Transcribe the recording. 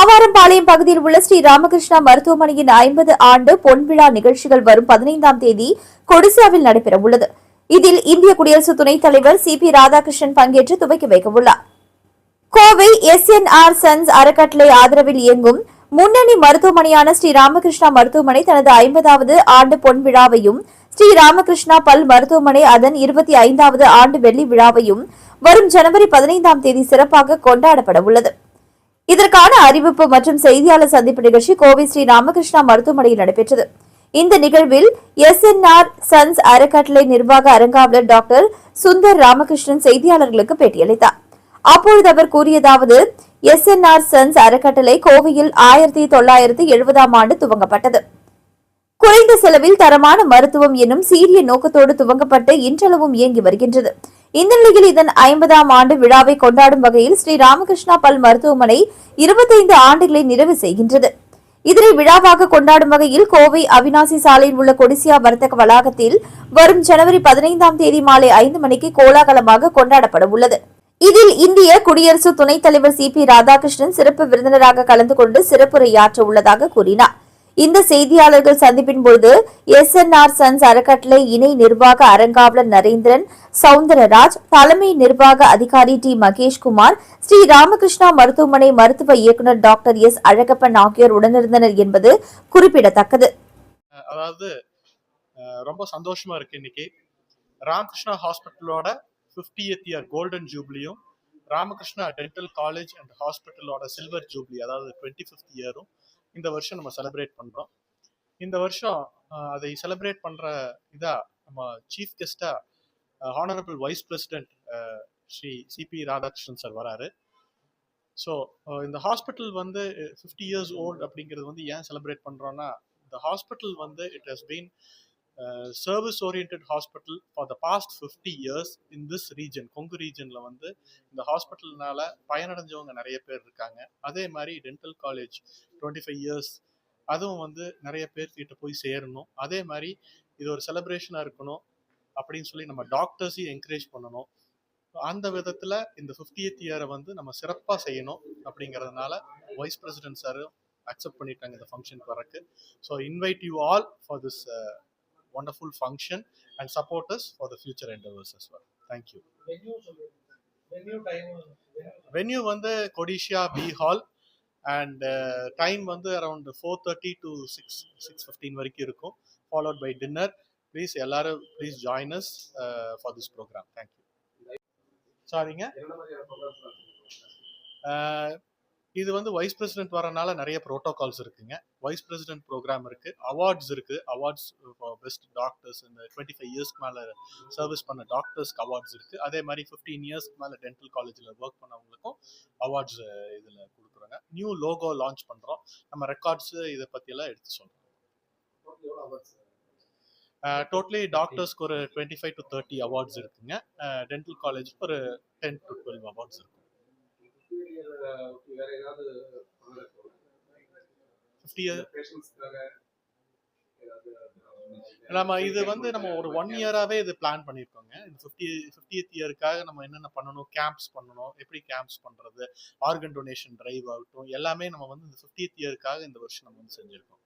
ஆவாரம்பாளையம் பகுதியில் உள்ள ஸ்ரீ ராமகிருஷ்ணா மருத்துவமனையின் ஐம்பது ஆண்டு பொன்விழா நிகழ்ச்சிகள் வரும் பதினைந்தாம் தேதி கொடிசாவில் நடைபெற உள்ளது இதில் இந்திய குடியரசு துணைத் தலைவர் சி பி ராதாகிருஷ்ணன் பங்கேற்று துவக்கி வைக்க உள்ளார் கோவை ஆர் சன்ஸ் அறக்கட்டளை ஆதரவில் இயங்கும் முன்னணி மருத்துவமனையான ஸ்ரீ ராமகிருஷ்ணா மருத்துவமனை தனது ஐம்பதாவது ஆண்டு பொன் விழாவையும் ஸ்ரீ ராமகிருஷ்ணா பல் மருத்துவமனை அதன் இருபத்தி ஐந்தாவது ஆண்டு வெள்ளி விழாவையும் வரும் ஜனவரி பதினைந்தாம் தேதி சிறப்பாக கொண்டாடப்பட உள்ளது இதற்கான அறிவிப்பு மற்றும் செய்தியாளர் சந்திப்பு நிகழ்ச்சி கோவை ஸ்ரீ ராமகிருஷ்ணா மருத்துவமனையில் நடைபெற்றது. இந்த நிகழ்வில் எஸ்என்ஆர் சன்ஸ் அறக்கட்டளை நிர்வாக அரங்காவலர் டாக்டர் சுந்தர் ராமகிருஷ்ணன் செய்தியாளர்களுக்கு பேட்டியளித்தார். அப்பொழுது அவர் கூறியதாவது எஸ்என்ஆர் சன்ஸ் அறக்கட்டளை கோவையில் ஆயிரத்தி தொள்ளாயிரத்தி எழுபதாம் ஆண்டு துவங்கப்பட்டது. குறைந்த செலவில் தரமான மருத்துவம் எனும் சீரிய நோக்கத்தோடு துவங்கப்பட்டு இன்றளவும் இயங்கி வருகின்றது. இந்த நிலையில் இதன் ஐம்பதாம் ஆண்டு விழாவை கொண்டாடும் வகையில் ஸ்ரீ ராமகிருஷ்ணா பல் மருத்துவமனை இருபத்தைந்து ஆண்டுகளை நிறைவு செய்கின்றது. இதனை விழாவாக கொண்டாடும் வகையில் கோவை அவினாசி சாலையில் உள்ள கொடிசியா வர்த்தக வளாகத்தில் வரும் ஜனவரி பதினைந்தாம் தேதி மாலை ஐந்து மணிக்கு கோலாகலமாக கொண்டாடப்பட உள்ளது. இதில் இந்திய குடியரசு துணைத் தலைவர் சி பி ராதாகிருஷ்ணன் சிறப்பு விருந்தினராக கலந்து கொண்டு சிறப்புரையாற்ற உள்ளதாக கூறினார். இந்த செய்தியாளர்கள் சந்திப்பின் பொழுது எஸ் என் ஆர் சன்ஸ் அறக்கட்டளை இணை நிர்வாக அரங்காவலர் நரேந்திரன் சவுந்தரராஜ் தலைமை நிர்வாக அதிகாரி டி மகேஷ்குமார் ஸ்ரீ ராமகிருஷ்ணா மருத்துவமனை மருத்துவ இயக்குநர் டாக்டர் எஸ் அழகப்பன் ஆகியோர் உடனிருந்தனர் என்பது குறிப்பிடத்தக்கது. அதாவது ரொம்ப சந்தோஷமா இருக்கு இன்னைக்கு. ராமகிருஷ்ணா ஹாஸ்பிட்டலோட 50th இயர் கோல்டன் ஜூப்ளியும் ராமகிருஷ்ணா டென்டல் காலேஜ் அண்ட் ஹாஸ்பிட்டலோட சில்வர் ஜூப்ளி அதாவது டுவெண்ட்டி ஃபிஃப்த் இயரும் இந்த வருஷம் நம்ம செலிப்ரேட் பண்றோம். இந்த வருஷம் அதை செலிப்ரேட் பண்ற இதாக நம்ம chief கெஸ்டா honourable vice president Shri C P Radhakrishnan sir வராரு. ஸோ இந்த ஹாஸ்பிட்டல் வந்து ஃபிஃப்டி இயர்ஸ் ஓல்டு அப்படிங்கிறது வந்து ஏன் செலிப்ரேட் பண்ணுறோன்னா இந்த ஹாஸ்பிட்டல் வந்து it has been service oriented hospital for the past fifty years in this region Kongu ரீஜனில் வந்து இந்த ஹாஸ்பிட்டல்னால பயனடைஞ்சவங்க நிறைய பேர் இருக்காங்க. அதே மாதிரி dental college twenty five years அதுவும் வந்து நிறைய பேர் கிட்ட போய் சேரணும். அதே மாதிரி இது ஒரு செலப்ரேஷனாக இருக்கணும் அப்படின்னு சொல்லி நம்ம டாக்டர்ஸையும் என்கரேஜ் பண்ணணும். அந்த விதத்தில் இந்த ஃபிஃப்டியத் இயரை வந்து நம்ம சிறப்பாக செய்யணும் அப்படிங்கிறதுனால வைஸ் பிரசிடென்ட் சாரும் அக்செப்ட் பண்ணிட்டாங்க இந்த ஃபங்க்ஷனுக்கு வரக்கு so invite you all for this wonderful function and support us for the future endeavors as well. Thank you. Venue வந்து Codissia B hall and time வந்து around four thirty to six six fifteen வரைக்கும் இருக்கும். Followed by dinner please எல்லாரும் please join us for this program thank you சாரிங்க இது வந்து vice president வரனால நிறைய ப்ரோட்டோகால்ஸ் இருக்குங்க. வைஸ் பிரசிடென்ட் ப்ரோக்ராம் இருக்கு. அவார்ட்ஸ் இருக்கு. அவார்ட்ஸ் பெஸ்ட் டாக்டர்ஸ் இந்த டுவெண்ட்டி ஃபைவ் இயர்ஸ்க்கு மேலே சர்வீஸ் பண்ண டாக்டர்ஸ்க்கு அவார்ட்ஸ் இருக்கு. அதே மாதிரி ஃபிஃப்டீன் இயர்ஸ்க்கு மேலே டென்டல் காலேஜில் ஒர்க் பண்ணவங்களுக்கும் அவார்ட்ஸ் இதில் கொடுக்குறாங்க. நியூ லோகோ லான்ச் பண்ணுறோம் நம்ம ரெக்கார்ட்ஸ் இதை பற்றியெல்லாம் எடுத்து சொல்கிறோம் டோட்டலி டாக்டர்ஸ்க்கு ஒரு twenty five to thirty awards இருக்குங்க டென்டல் காலேஜ்க்கு ஒரு டென் டு டுவெல் அவார்ட்ஸ் இருக்கும். ஃபிஃப்டி நம்ம இது வந்து நம்ம ஒரு ஒன் இயராகவே இது பிளான் பண்ணியிருக்கோங்க இந்த ஃபிஃப்டி ஃபிஃப்டியத் இயருக்காக நம்ம என்னென்ன பண்ணணும் கேம்ப்ஸ் பண்ணணும் எப்படி கேம்ப்ஸ் பண்ணுறது ஆர்கன் டொனேஷன் டிரைவ் ஆகட்டும் எல்லாமே நம்ம வந்து இந்த ஃபிஃப்டியத் இயருக்காக இந்த வருஷம் நம்ம வந்து செஞ்சுருக்கோம்.